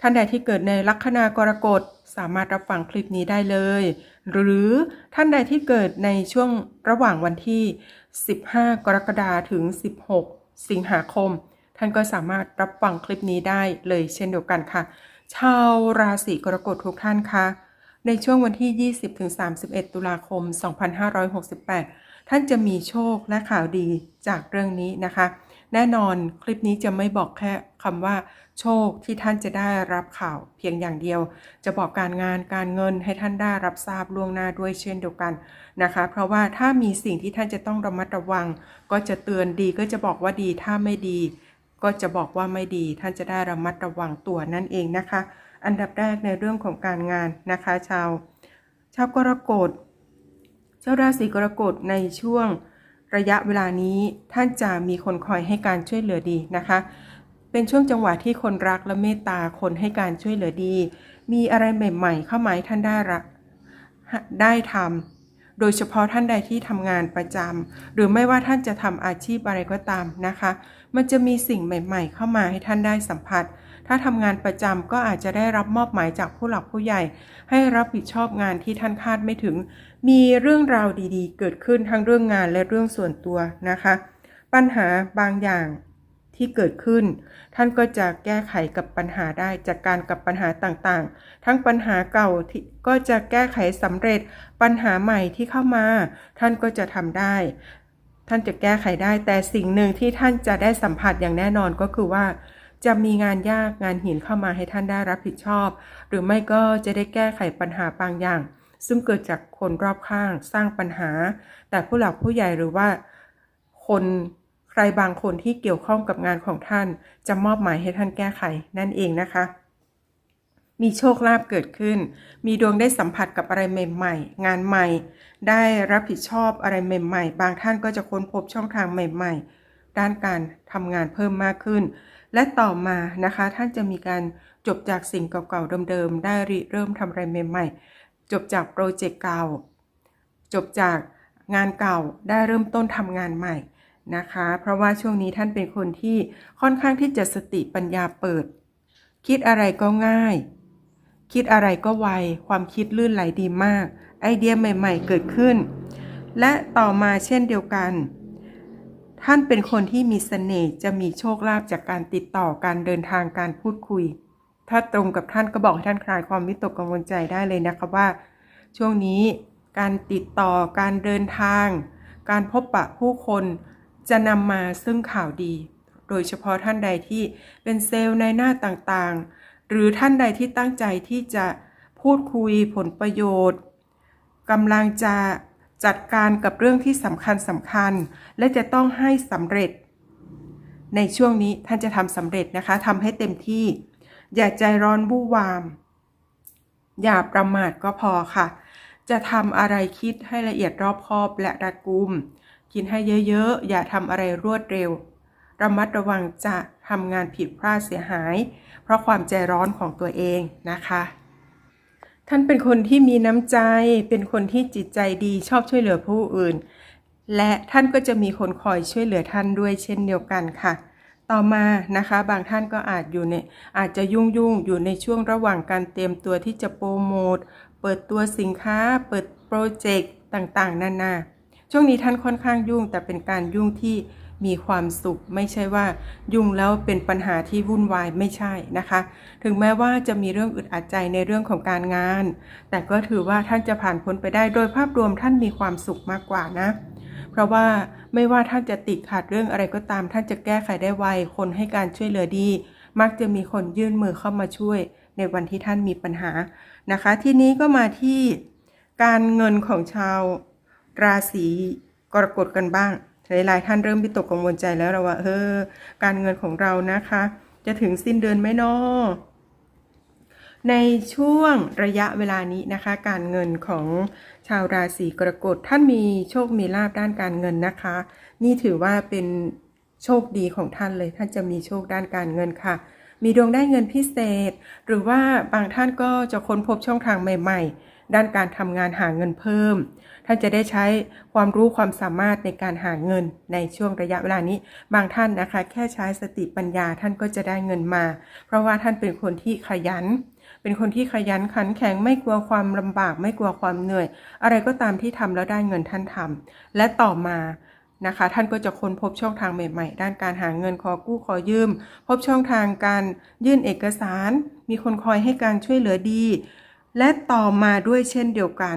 ท่านใดที่เกิดในลัคนากรกฎสามารถรับฟังคลิปนี้ได้เลย หรือท่านใดที่เกิดในช่วงระหว่างวันที่ 15 กรกฎาคมถึง 16 สิงหาคม ท่านก็สามารถรับฟังคลิปนี้ได้เลยเช่นเดียวกันค่ะ ชาวราศีกรกฎทุกท่านคะในช่วงวันที่ 20-31 ตุลาคม 2568 ท่านจะมีโชคและข่าวดีจากเรื่องนี้นะคะ แน่นอนคลิปนี้จะไม่บอกแค่คำว่า โชคที่ท่านจะได้รับข่าวเพียงอย่างเดียว จะบอกการงานการเงินให้ท่านได้รับทราบล่วงหน้าด้วยเช่นเดียวกันนะคะ เพราะว่าถ้ามีสิ่งที่ท่านจะต้องระมัดระวัง ก็จะเตือนดีก็จะบอกว่าดีถ้าไม่ดี ก็จะบอกว่าไม่ดี ท่านจะได้ระมัดระวังตัวนั่นเองนะคะ อันดับแรกในเรื่องของการงานนะคะ ชาวชาวกรกฎเจ้าราศีกรกฎในช่วง ระยะเวลานี้ท่านจะมีคนคอยให้การช่วยเหลือดีนะคะ เป็นช่วงจังหวะที่คนรักและเมตตาคนให้การช่วยเหลือดี มีอะไรใหม่ ๆ เข้ามาให้ท่านได้รับได้ทำโดยเฉพาะท่านใดที่ทำงานประจำหรือไม่ว่าท่านจะทำอาชีพอะไรก็ตามนะคะ มันจะมีสิ่งใหม่ ๆ เข้ามาให้ท่านได้สัมผัส ถ้าทำงานประจำก็อาจจะได้รับมอบหมายจากผู้หลักผู้ใหญ่ ให้รับผิดชอบงานที่ท่านคาดไม่ถึง มีเรื่องราวดีๆ เกิดขึ้นทั้งเรื่องงานและเรื่องส่วนตัวนะคะ ปัญหาบางอย่างที่เกิดขึ้น ท่านก็จะแก้ไขกับปัญหาได้จัดการกับปัญหาต่างๆ ทั้งปัญหาเก่าที่ก็จะแก้ไขสำเร็จปัญหาใหม่ที่เข้ามา ท่านก็จะทำได้ ท่านจะแก้ไขได้แต่สิ่งหนึ่งที่ท่านจะได้สัมผัสอย่างแน่นอนก็คือว่า จะมีงานยากงานหินเข้ามาให้ท่านได้รับผิดชอบ หรือไม่ก็จะได้แก้ไขปัญหาบางอย่าง ซึ่งเกิดจากคนรอบข้างสร้างปัญหา แต่ผู้หลักผู้ใหญ่หรือว่าคนใครบางคนที่เกี่ยวข้องกับงานของท่าน จะมอบหมายให้ท่านแก้ไขนั่นเองนะคะมีโชคลาภเกิดขึ้น มีดวงได้สัมผัสกับอะไรใหม่ ๆ งานใหม่ ได้รับผิดชอบอะไรใหม่ ๆ บางท่านก็จะค้นพบช่องทางใหม่ ๆ ด้านการทำงานเพิ่มมากขึ้น และต่อมานะคะ ท่านจะมีการจบจากสิ่งเก่าๆเดิมๆได้ริเริ่มทำอะไรใหม่ๆ จบจากโปรเจกต์เก่า จบจากงานเก่าได้เริ่มต้นทำงานใหม่นะคะ เพราะว่าช่วงนี้ท่านเป็นคนที่ค่อนข้างที่จะสติปัญญาเปิด คิดอะไรก็ง่าย คิดอะไรก็ไว ความคิดลื่นไหลดีมาก ไอเดียใหม่ ๆ เกิดขึ้น และต่อมาเช่นเดียวกัน ท่านเป็นคนที่มีเสน่ห์จะมีโชคลาภจากการติดต่อการเดินทางการพูดคุย ถ้าตรงกับท่านก็บอกให้ท่านคลายความวิตกกังวลใจได้เลยนะคะว่า ช่วงนี้การติดต่อการเดินทาง การพบปะผู้คนจะนำมาซึ่งข่าวดี โดยเฉพาะท่านใดที่เป็นเซลล์ในหน้าต่างๆ หรือท่านใดที่ตั้งใจที่จะพูดคุยผลประโยชน์กำลังจะ จัดการกับเรื่องที่สำคัญสำคัญ และจะต้องให้สำเร็จ ในช่วงนี้ท่านจะทำสำเร็จนะคะทำให้เต็มที่ อย่าใจร้อนบู่วาม อย่าประมาทก็พอค่ะ จะทำอะไรคิดให้ละเอียดรอบคอบและรัดกุม กินให้เยอะๆ อย่าทำอะไรรวดเร็ว ระมัดระวังจะทำงานผิดพลาดเสียหาย เพราะความใจร้อนของตัวเองนะคะ ท่านเป็นคนที่มีน้ำใจ เป็นคนที่จิตใจดีชอบช่วยเหลือผู้อื่น และท่านก็จะมีคนคอยช่วยเหลือท่านด้วยเช่นเดียวกันค่ะ ต่อมานะคะบางท่านก็อาจอยู่ในอาจจะยุ่งยุ่งอยู่ในช่วงระหว่างการเตรียมตัวที่จะโปรโมท เปิดตัวสินค้า เปิดโปรเจกต์ต่างๆ นานา ช่วงนี้ท่านค่อนข้างยุ่งแต่เป็นการยุ่งที่ มีความสุข ไม่ใช่ว่ายุ่งแล้วเป็นปัญหาที่วุ่นวายไม่ใช่นะคะ ถึงแม้ว่าจะมีเรื่องอึดอัดใจในเรื่องของการงาน แต่ก็ถือว่าท่านจะผ่านพ้นไปได้โดยภาพรวมท่านมีความสุขมากกว่านะ เพราะว่าไม่ว่าท่านจะติดขัดเรื่องอะไรก็ตาม ท่านจะแก้ไขได้ไวคนให้การช่วยเหลือดี มักจะมีคนยื่นมือเข้ามาช่วยในวันที่ท่านมีปัญหานะคะ ทีนี้ก็มาที่การเงินของชาวราศีกรกฎกันบ้าง หลายๆท่านเริ่มวิตกกังวลใจแล้วเราว่าเออการเงินของเรานะคะ จะถึงสิ้นเดือนไหมนาะในช่วงระยะเวลานี้นะคะ การเงินของชาวราศีกรกฎท่านมีโชคมีลาบด้านการเงินนะคะ นี่ถือว่าเป็นโชคดีของท่านเลยท่านจะมีโชคด้านการเงินค่ะ มีดวงได้เงินพิเศษ หรือว่าบางท่านก็จะค้นพบช่องทางใหม่ ๆ ด้านการทำงานหาเงินเพิ่ม ท่านจะได้ใช้ความรู้ความสามารถในการหาเงินในช่วงระยะเวลานี้ บางท่านนะคะ แค่ใช้สติปัญญาท่านก็จะได้เงินมา เพราะว่าท่านเป็นคนที่ขยัน เป็นคนที่ขยันขันแข็งไม่กลัวความลำบาก ไม่กลัวความเหนื่อย อะไรก็ตามที่ทำแล้วได้เงินท่านทำและต่อมา นะคะ ท่านก็จะค้นพบช่องทางใหม่ๆ ด้านการหาเงินขอกู้ขอยืม พบช่องทางการยื่นเอกสาร มีคนคอยให้การช่วยเหลือดี และต่อมาด้วยเช่นเดียวกัน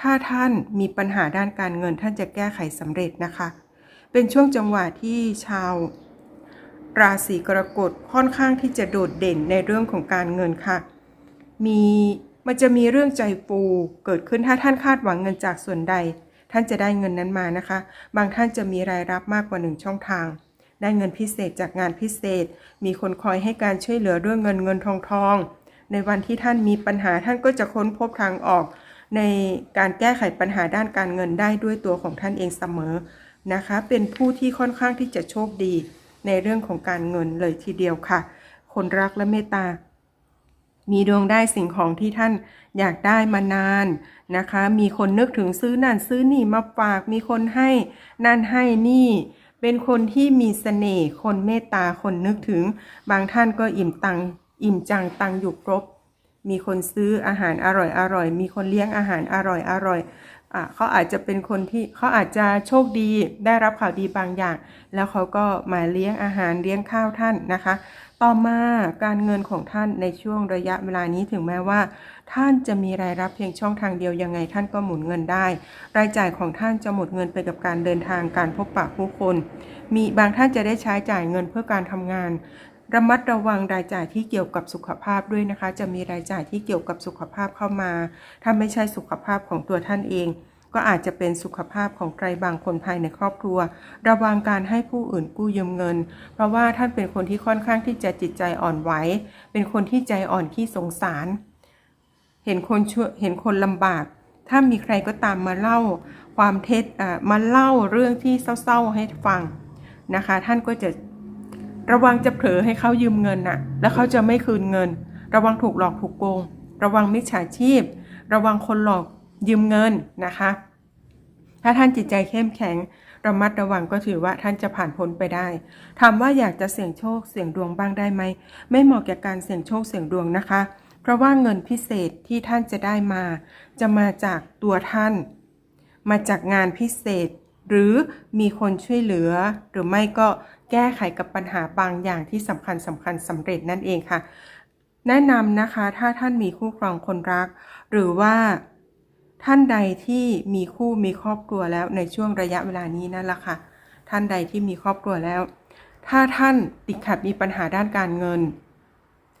ถ้าท่านมีปัญหาด้านการเงินท่านจะแก้ไขสำเร็จนะคะ เป็นช่วงจังหวะที่ชาวราศีกรกฎค่อนข้างที่จะโดดเด่นในเรื่องของการเงินค่ะ มีมันจะมีเรื่องใจฟูเกิดขึ้นถ้าท่านคาดหวังเงินจากส่วนใด ท่านจะได้เงินนั้นมานะคะ บางท่านจะมีรายรับมากกว่าหนึ่งช่องทาง ได้เงินพิเศษจากงานพิเศษ มีคนคอยให้การช่วยเหลือเรื่องเงินเงินทองทอง ในวันที่ท่านมีปัญหาท่านก็จะค้นพบทางออก ในการแก้ไขปัญหาด้านการเงินได้ด้วยตัวของท่านเองเสมอนะคะ เป็นผู้ที่ค่อนข้างที่จะโชคดี ในเรื่องของการเงินเลยทีเดียวค่ะ คนรักและเมตตา มีดวงได้สิ่งของที่ท่านอยากได้มานานนะคะ มีคนนึกถึงซื้อนั่นซื้อนี่มาฝาก มีคนให้นั่นให้นี่ เป็นคนที่มีเสน่ห์ คนเมตตา คนนึกถึง บางท่านก็อิ่มตัง อิ่มจังตังอยู่ครบ มีคนซื้ออาหารอร่อยอร่อย มีคนเลี้ยงอาหารอร่อยอร่อยอะเขาอาจจะเป็นคนที่เขาอาจจะโชคดีได้รับข่าวดีบางอย่าง แล้วเขาก็มาเลี้ยงอาหารเลี้ยงข้าวท่านนะคะ ต่อมาการเงินของท่านในช่วงระยะเวลานี้ถึงแม้ว่า ท่านจะมีรายรับเพียงช่องทางเดียวยังไงท่านก็หมุนเงินได้ รายจ่ายของท่านจะหมดเงินไปกับการเดินทางการพบปะผู้คน มีบางท่านจะได้ใช้จ่ายเงินเพื่อการทำงานระมัดระวังรายจ่ายที่เกี่ยวกับสุขภาพด้วยนะคะ จะมีรายจ่ายที่เกี่ยวกับสุขภาพเข้ามา ถ้าไม่ใช่สุขภาพของตัวท่านเอง ก็อาจจะเป็นสุขภาพของใครบางคนภายในครอบครัว ระวังการให้ผู้อื่นกู้ยืมเงิน เพราะว่าท่านเป็นคนที่ค่อนข้างที่จะจิตใจอ่อนไหว เป็นคนที่ใจอ่อนที่สงสาร เห็นคนช่วยเห็นคนลำบาก ถ้ามีใครก็ตามมาเล่า ความเท็จมาเล่าเรื่องที่เศร้าๆให้ฟังนะคะ ท่านก็จะระวังจะเผลอให้เขายืมเงินน่ะ แล้วเขาจะไม่คืนเงิน ระวังถูกหลอกถูกโกง ระวังมิจฉาชีพ ระวังคนหลอก ยืมเงินนะคะ ถ้าท่านจิตใจเข้มแข็งระมัดระวังก็ถือว่าท่านจะผ่านพ้นไปได้ ถามว่าอยากจะเสี่ยงโชคเสี่ยงดวงบ้างได้ไหม ไม่เหมาะแก่การเสี่ยงโชคเสี่ยงดวงนะคะ เพราะว่าเงินพิเศษที่ท่านจะได้มา จะมาจากตัวท่าน มาจากงานพิเศษ หรือมีคนช่วยเหลือ หรือไม่ก็แก้ไขกับปัญหาบางอย่างที่สำคัญสำคัญสำเร็จนั่นเองค่ะ แนะนำนะคะ ถ้าท่านมีคู่ครองคนรัก หรือว่า ท่านใดที่มีคู่มีครอบครัวแล้วในช่วงระยะเวลานี้นั่นแหละค่ะ ท่านใดที่มีครอบครัวแล้ว ถ้าท่านติดขัดมีปัญหาด้านการเงิน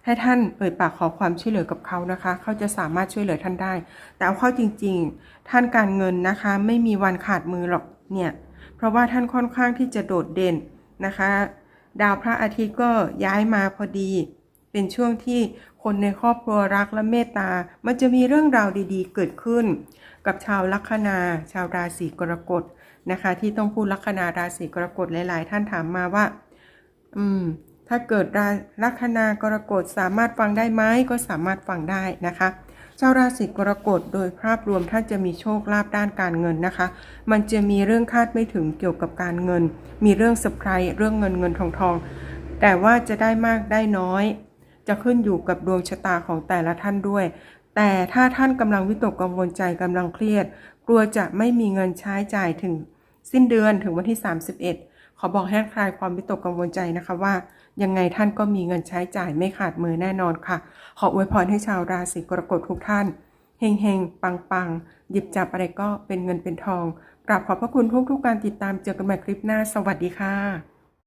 ให้ท่านเอ่ยปากขอความช่วยเหลือกับเขานะคะ เขาจะสามารถช่วยเหลือท่านได้ แต่เอาเข้าจริง ๆ ท่านการเงินนะคะ ไม่มีวันขาดมือหรอกเนี่ย เพราะว่าท่านค่อนข้างที่จะโดดเด่นนะคะ ดาวพระอาทิตย์ก็ย้ายมาพอดี เป็นช่วงที่คนในครอบครัวรักและเมตตา มันจะมีเรื่องราวดีๆ เกิดขึ้น กับชาวลัคนา ชาวราศีกรกฎนะคะ ที่ต้องพูดลัคนาราศีกรกฎหลาย ๆ ท่านถามมาว่า อืม ถ้าเกิดราลัคนากรกฎสามารถฟังได้ไหมก็สามารถฟังได้นะคะชาวราศีกรกฎโดยภาพรวมท่านจะมีโชคลาภด้านการเงินนะคะ มันจะมีเรื่องคาดไม่ถึงเกี่ยวกับการเงิน มีเรื่องเซอร์ไพรส์เรื่องเงินเงินทองทอง แต่ว่าจะได้มากได้น้อย จะขึ้นอยู่กับดวงชะตาของแต่ละท่านด้วย แต่ถ้าท่านกำลังวิตกกังวลใจกำลังเครียด กลัวจะไม่มีเงินใช้จ่ายถึงสิ้นเดือนถึงวันที่ 31 ขอบอกให้คลายความวิตกกังวลใจนะคะว่า ยังไงท่านก็มีเงินใช้จ่ายไม่ขาดมือแน่นอนค่ะ ขออวยพรให้ชาวราศีกรกฎทุกท่านเฮงเฮงปังปังหยิบจับอะไรก็เป็นเงินเป็นทอง กราบขอบพระคุณทุกทุกๆการติดตามเจอกันใหม่คลิปหน้า สวัสดีค่ะ